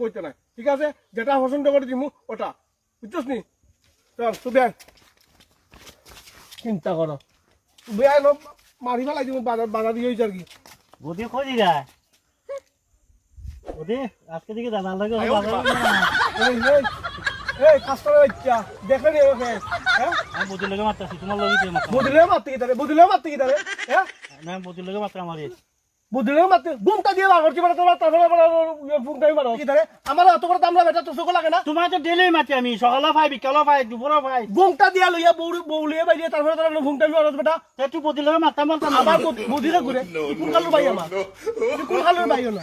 কইতে নাই ঠিক আছে যেটা পছন্দ করে দিমু ওটা বুঝছিস নি চল আয় চিন্তা করো নো মারি ফেলাই দিমু বাজার বাজার দিয়ে হয়েছে আর কি বৌদি খোঁজি যায় বৌদি আজকে দিকে দাদা লাগে এই এই এই কাস্টমার বাচ্চা দেখে নি ওকে। হ্যাঁ? আমি বৌদির লগে মারতাছি তোমার লগে দিয়ে মারতাম? বুদিলে মারতে কি তারে বুদিলে মারতে কি তারে হ্যাঁ? না বৌদির লগে মারতাম আমার বুদিলে মারতে ঘুমটা দিয়ে বাগর কি মানে তোমার তারপরে ফুংটাই মারো কি তারে আমার অত করে দাম লাগে তো চোখ লাগে না? তোমার তো ডেলি মাতি আমি সকালে পাই বিকালে পাই দুপুরে পাই দিয়া লইয়া বউ বউলিয়ে বাইরে তারপরে তার ফুংটাই মারো বেটা। বৌদির লগে মারতাম মারতাম আমার ঘুরে কোন কালুর ভাই আমার কোন কালুর ভাই না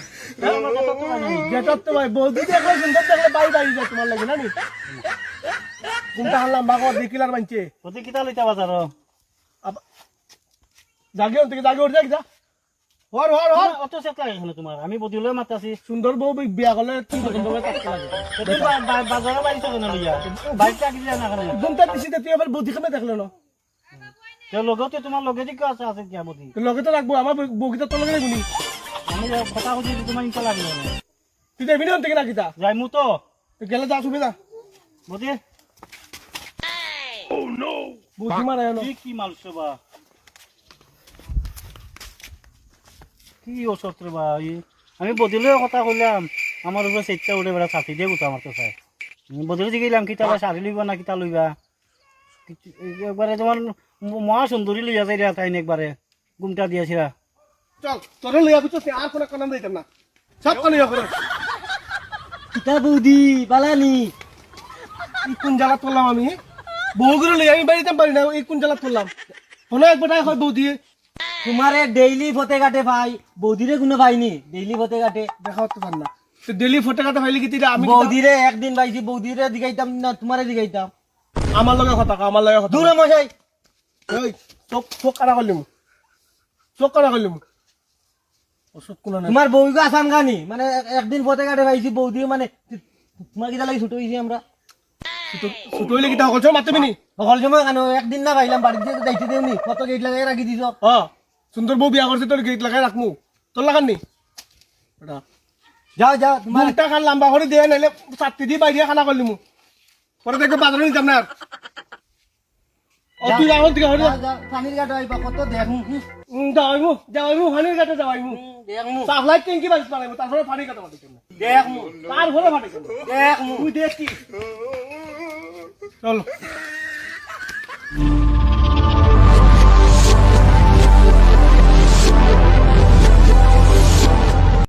যেটা তো ভাই বৌদি দেখলে সুন্দর দেখলে বাই বাই যায় তোমার লাগে না নি ঘুমটা হারলাম বাগর দেখিলার মানছে বৌদি কিতা লইতা বাজার জাগে জাগে উঠে যা হর হর হর। অত সেট লাগে এখানে তোমার আমি বৌদির লগে মারতাছি সুন্দর বউ বিয়া তুই পছন্দ করে থাকতে লাগে। বাজারে বাড়ি থাকো না লইয়া বাড়িতে থাকি যায় না এখানে ঘুমটা দিছি তুই আবার বৌদি খামে দেখলে না? তোর লগেও তোমার লগে দিকে আছে আছে কিয়া বৌদি? লগে তো রাখব আমার বউকিটা তো লগে রাখবি আমি কথা বুঝি তোমার ইনকা লাগল না তুই দেখবি না থেকে নাকিতা যাই মু তো। গেলে যা না বৌদি। বৌদি মারা জানো কি কি মালছো কি ওষুধ রে বা ই আমি বদিলে কথা কইলাম। আমার উপরে চেষ্টা উঠে বেড়া ছাতি দিয়ে গোটা আমার তো চাই বদিলে জিগাইলাম কিতা বা শাড়ি লইবা না কিতা লইবা? একবারে তোমার মহা সুন্দরী লইয়া যাই রে তাই একবারে গুমটা দিয়েছিলা চল তোরে লইয়া বুঝছিস আর কোনো কানাম দিতাম না। সব কানে করে কিতা বৌদি এই কোন জায়গা তুললাম আমি বউগুলো লইয়া আমি বাড়িতে পারি না এই কোন জায়গা তুললাম হলো একবার হয় বৌদি তোমারে ডেইলি ফতে কাটে ভাই বৌদিরে কোনো পাইনি ডেইলি ফতে কাটে দেখা হতে পার না। তুই ডেলি ফটো কাটা ফাইলি কি তুই আমি বৌদিরে একদিন পাইছি বৌদিরে দিগাইতাম না তোমারে দিগাইতাম আমার লগে কথা আমার লগে কথা দূরে মশাই। ওই চোখ চোখ কাটা করলিম চোখ কাটা করলিম ওষুধ কোনো নাই। তোমার বউকে আসান গানি মানে একদিন ফতে কাটে পাইছি বৌদি মানে তোমার কিটা লাগি ছুটো হয়েছি আমরা। ছোট হইলে কি তা করছ মারতে নি? সময় কেন একদিন না পাইলাম বাড়িতে দায়িত্ব দেওনি কত গেট লাগাই রাখি দিছ। হ সুন্দর বউ বিয়া করছে তোর গেট লাগাই রাখমু। তোর লাগান নি? যাও যাও তোমার মুখটা খান লম্বা করে দিয়ে নাইলে চারটি দিয়ে বাইরে খানা করলিমু পরে দেখবে বাজারে নিতাম না তুই রাহুল দিকে হরে পানির কাটা আইবা কত দেখুন যাওয়াইমু যাওয়াইমু হানির কাছে যাওয়াইমু। দেখমু। সাপ্লাই ট্যাঙ্কি বাজ পালাইমু তারপরে পানি কাটা মাটি কেন দেখমু। তারপরে মাটি কেন দেখমু। তুই দেখছি চল।